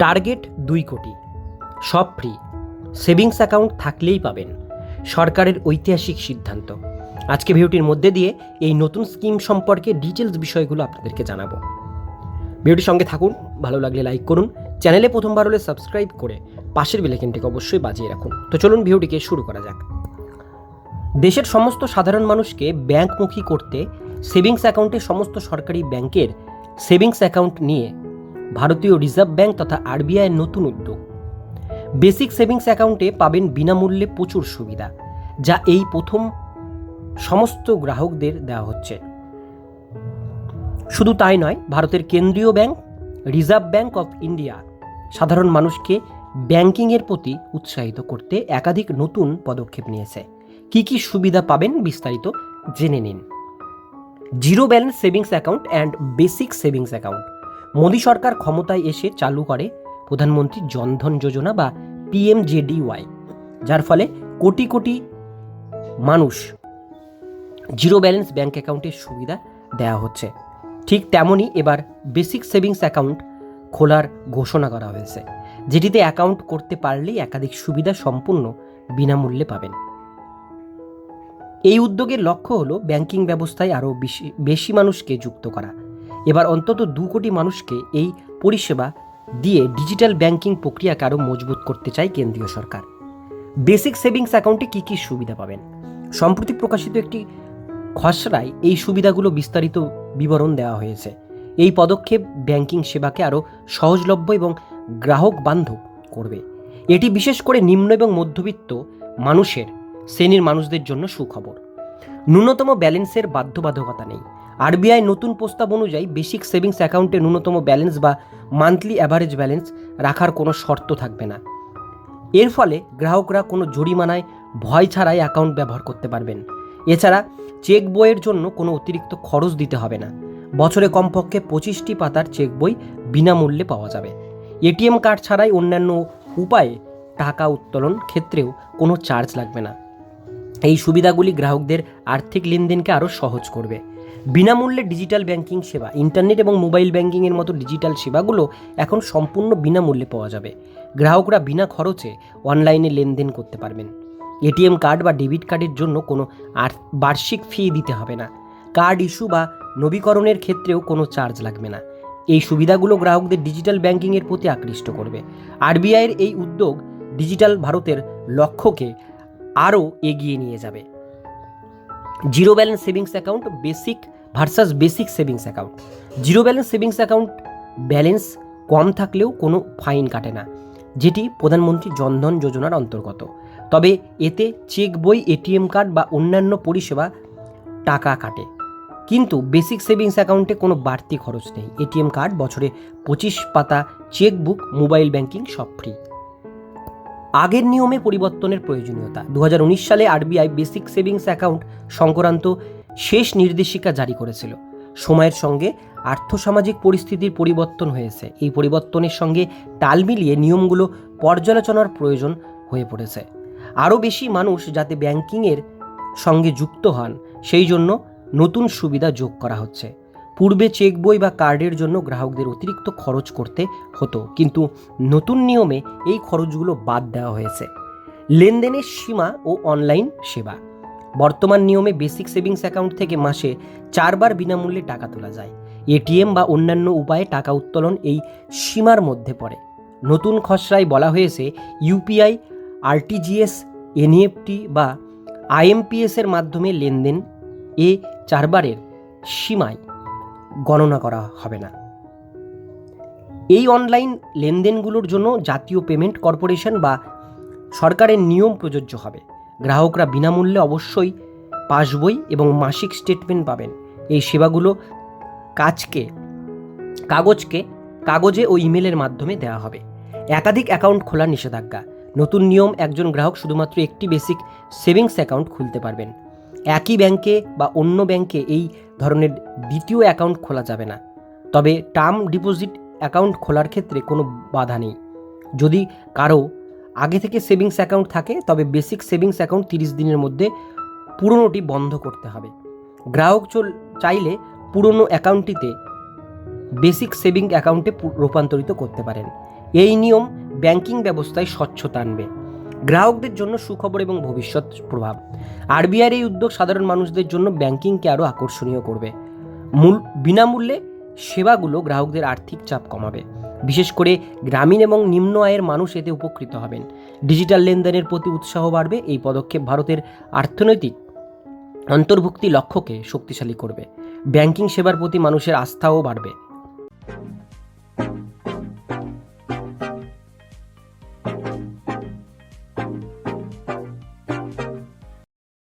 Target দুই কোটি। সব ফ্রি। সেভিংস অ্যাকাউন্ট থাকলেই পাবেন। সরকারের ঐতিহাসিক সিদ্ধান্ত। আজকে ভিডিওটির মধ্যে দিয়ে এই নতুন স্কিম সম্পর্কে ডিটেলস বিষয়গুলো আপনাদেরকে জানাব। ভিডিওটির সঙ্গে থাকুন, ভালো লাগলে লাইক করুন, চ্যানেলে প্রথমবার হলে সাবস্ক্রাইব করে পাশের বেলাইকেনটিকে অবশ্যই বাজিয়ে রাখুন। তো চলুন ভিডিওটিকে শুরু করা যাক। দেশের সমস্ত সাধারণ মানুষকে ব্যাংকমুখী করতে সেভিংস অ্যাকাউন্টে সমস্ত সরকারি ব্যাংকের সেভিংস অ্যাকাউন্ট নিয়ে ভারতীয় রিজার্ভ ব্যাংক তথা আরবিআইয়ের নতুন উদ্যোগ। বেসিক সেভিংস অ্যাকাউন্টে পাবেন বিনামূল্যে প্রচুর সুবিধা, যা এই প্রথম সমস্ত গ্রাহকদের দেওয়া হচ্ছে। শুধু তাই নয়, ভারতের কেন্দ্রীয় bank reserve bank of India সাধারণ মানুষকে ব্যাংকিংয়ের প্রতি উৎসাহিত করতে একাধিক নতুন পদক্ষেপ নিয়েছে। কি কি সুবিধা পাবেন বিস্তারিত জেনে নিন। Zero balance savings account and basic savings account Modi সরকার ক্ষমতায় এসে চালু করে প্রধানমন্ত্রী জনধন যোজনা বা পিএমজেডিওয়াই, যার ফলে কোটি কোটি মানুষ জিরো ব্যালেন্স ব্যাঙ্ক অ্যাকাউন্টের সুবিধা দেওয়া হচ্ছে। ঠিক তেমনই এবার বেসিক সেভিংস অ্যাকাউন্ট খোলার ঘোষণা করা হয়েছে, যেটিতে অ্যাকাউন্ট করতে পারলেই একাধিক সুবিধা সম্পূর্ণ বিনামূল্যে পাবেন। এই উদ্যোগের লক্ষ্য হলো ব্যাংকিং ব্যবস্থায় আরও বেশি বেশি মানুষকে যুক্ত করা। এবার অন্তত দু কোটি মানুষকে এই পরিষেবা দিয়ে ডিজিটাল ব্যাংকিং প্রক্রিয়াকে আরও মজবুত করতে চায় কেন্দ্রীয় সরকার। বেসিক সেভিংস অ্যাকাউন্টে কী কী সুবিধা পাবেন? সম্প্রতি প্রকাশিত একটি খসড়ায় এই সুবিধাগুলো বিস্তারিত বিবরণ দেওয়া হয়েছে। এই পদক্ষেপ ব্যাংকিং সেবাকে আরও সহজলভ্য এবং গ্রাহক বান্ধব করবে। এটি বিশেষ করে নিম্ন এবং মধ্যবিত্ত মানুষের, শ্রেণির মানুষদের জন্য সুখবর। ন্যূনতম ব্যালেন্সের বাধ্যবাধকতা নেই। আরবিআই নতুন প্রস্তাব অনুযায়ী বেসিক সেভিংস অ্যাকাউন্টে ন্যূনতম ব্যালেন্স বা মান্থলি অ্যাভারেজ ব্যালেন্স রাখার কোনো শর্ত থাকবে না। এর ফলে গ্রাহকরা কোনো জরিমানায় ভয় ছাড়াই অ্যাকাউন্ট ব্যবহার করতে পারবেন। এছাড়া চেক বইয়ের জন্য কোনো অতিরিক্ত খরচ দিতে হবে না। বছরে কমপক্ষে পঁচিশটি পাতার চেক বই বিনামূল্যে পাওয়া যাবে। এটিএম কার্ড ছাড়াই অন্যান্য উপায়ে টাকা উত্তোলন ক্ষেত্রেও কোনো চার্জ লাগবে না। এই সুবিধাগুলি গ্রাহকদের আর্থিক লেনদেনকে আরও সহজ করবে। বিনামূল্যে ডিজিটাল ব্যাংকিং সেবা, ইন্টারনেট এবং মোবাইল ব্যাংকিংয়ের মতো ডিজিটাল সেবাগুলো এখন সম্পূর্ণ বিনামূল্যে পাওয়া যাবে। গ্রাহকরা বিনা খরচে অনলাইনে লেনদেন করতে পারবেন। এটিএম কার্ড বা ডেবিট কার্ডের জন্য কোনো আর বার্ষিক ফি দিতে হবে না। কার্ড ইস্যু বা নবীকরণের ক্ষেত্রেও কোনো চার্জ লাগবে না। এই সুবিধাগুলো গ্রাহকদের ডিজিটাল ব্যাংকিংয়ের প্রতি আকৃষ্ট করবে। আরবিআইয়ের এই উদ্যোগ ডিজিটাল ভারতের লক্ষ্যকে আরও এগিয়ে নিয়ে যাবে। Zero balance savings account, basic versus basic savings account. Zero balance savings account balance কম থাকলেও কোনো ফাইন কাটে না, যেটি প্রধানমন্ত্রী জনধন যোজনার অন্তর্গত। তবে এতে চেক বই, এটিএম কার্ড বা অন্যান্য পরিষেবা টাকা কাটে। কিন্তু বেসিক সেভিংস অ্যাকাউন্টে কোনো বাড়তি খরচ নেই। এটিএম কার্ড বছরে পঁচিশ পাতা চেক বুক মোবাইল ব্যাংকিং সব ফ্রি। আগের নিয়মে পরিবর্তনের প্রয়োজনীয়তা। দু হাজার উনিশ সালে আরবিআই বেসিক সেভিংস অ্যাকাউন্ট সংক্রান্ত শেষ নির্দেশিকা জারি করেছিল। সময়ের সঙ্গে আর্থসামাজিক পরিস্থিতির পরিবর্তন হয়েছে। এই পরিবর্তনের সঙ্গে তাল মিলিয়ে নিয়মগুলো পর্যালোচনার প্রয়োজন হয়ে পড়েছে। আরও বেশি মানুষ যাতে ব্যাংকিংয়ের সঙ্গে যুক্ত হন, সেই জন্য নতুন সুবিধা যোগ করা হচ্ছে। পূর্বে চেক বই বা কার্ডের জন্য গ্রাহকদের অতিরিক্ত খরচ করতে হতো, কিন্তু নতুন নিয়মে এই খরচগুলো বাদ দেওয়া হয়েছে। লেনদেনের সীমা ও অনলাইন সেবা। বর্তমান নিয়মে বেসিক সেভিংস অ্যাকাউন্ট থেকে মাসে চারবার বিনামূল্যে টাকা তোলা যায়। এটিএম বা অন্যান্য উপায়ে টাকা উত্তোলন এই সীমার মধ্যে পড়ে। নতুন খসড়ায় বলা হয়েছে ইউপিআই আরটিজিএস এনইএফটি বা আইএমপিএসের মাধ্যমে লেনদেন এ চারবারের সীমায়। গণনা করা হবে না। এই অনলাইন লেনদেনগুলোর জন্য জাতীয় পেমেন্ট কর্পোরেশন বা সরকারের নিয়ম প্রযোজ্য হবে। গ্রাহকরা বিনামূল্যে অবশ্যই পাসবই এবং মাসিক স্টেটমেন্ট পাবেন। এই সেবাগুলো কাজকে, কাগজকে, কাগজে ও ইমেলের মাধ্যমে দেওয়া হবে। একাধিক অ্যাকাউন্ট খোলার নিষেধাজ্ঞা। নতুন নিয়ম একজন গ্রাহক শুধুমাত্র একটি বেসিক সেভিংস অ্যাকাউন্ট খুলতে পারবেন। একই ব্যাংকে বা অন্য ব্যাংকে এই ধরনের দ্বিতীয় অ্যাকাউন্ট খোলা যাবে না। তবে টার্ম ডিপোজিট অ্যাকাউন্ট খোলার ক্ষেত্রে কোনো বাধা নেই। যদি কারও আগে থেকে সেভিংস অ্যাকাউন্ট থাকে, তবে বেসিক সেভিংস অ্যাকাউন্ট তিরিশ দিনের মধ্যে পুরনোটি বন্ধ করতে হবে। গ্রাহক চল, চাইলে পুরনো অ্যাকাউন্টটিতে বেসিক সেভিং অ্যাকাউন্টে রূপান্তরিত করতে পারেন। এই নিয়ম ব্যাংকিং ব্যবস্থায় স্বচ্ছতা আনবে। গ্রাহকদের জন্য সুখবর এবং ভবিষ্যৎ প্রভাব। আরবিআইয়ের এই উদ্যোগ সাধারণ মানুষদের জন্য ব্যাংকিংকে আরও আকর্ষণীয় করবে। মূল, বিনামূল্যে সেবাগুলো গ্রাহকদের আর্থিক চাপ কমাবে। বিশেষ করে গ্রামীণ এবং নিম্ন আয়ের মানুষ এতে উপকৃত হবেন। ডিজিটাল লেনদেনের প্রতি উৎসাহ বাড়বে, এই পদক্ষেপ ভারতের অর্থনৈতিক অন্তর্ভুক্তি লক্ষ্যকে শক্তিশালী করবে। ব্যাংকিং সেবার প্রতি মানুষের আস্থাও বাড়বে।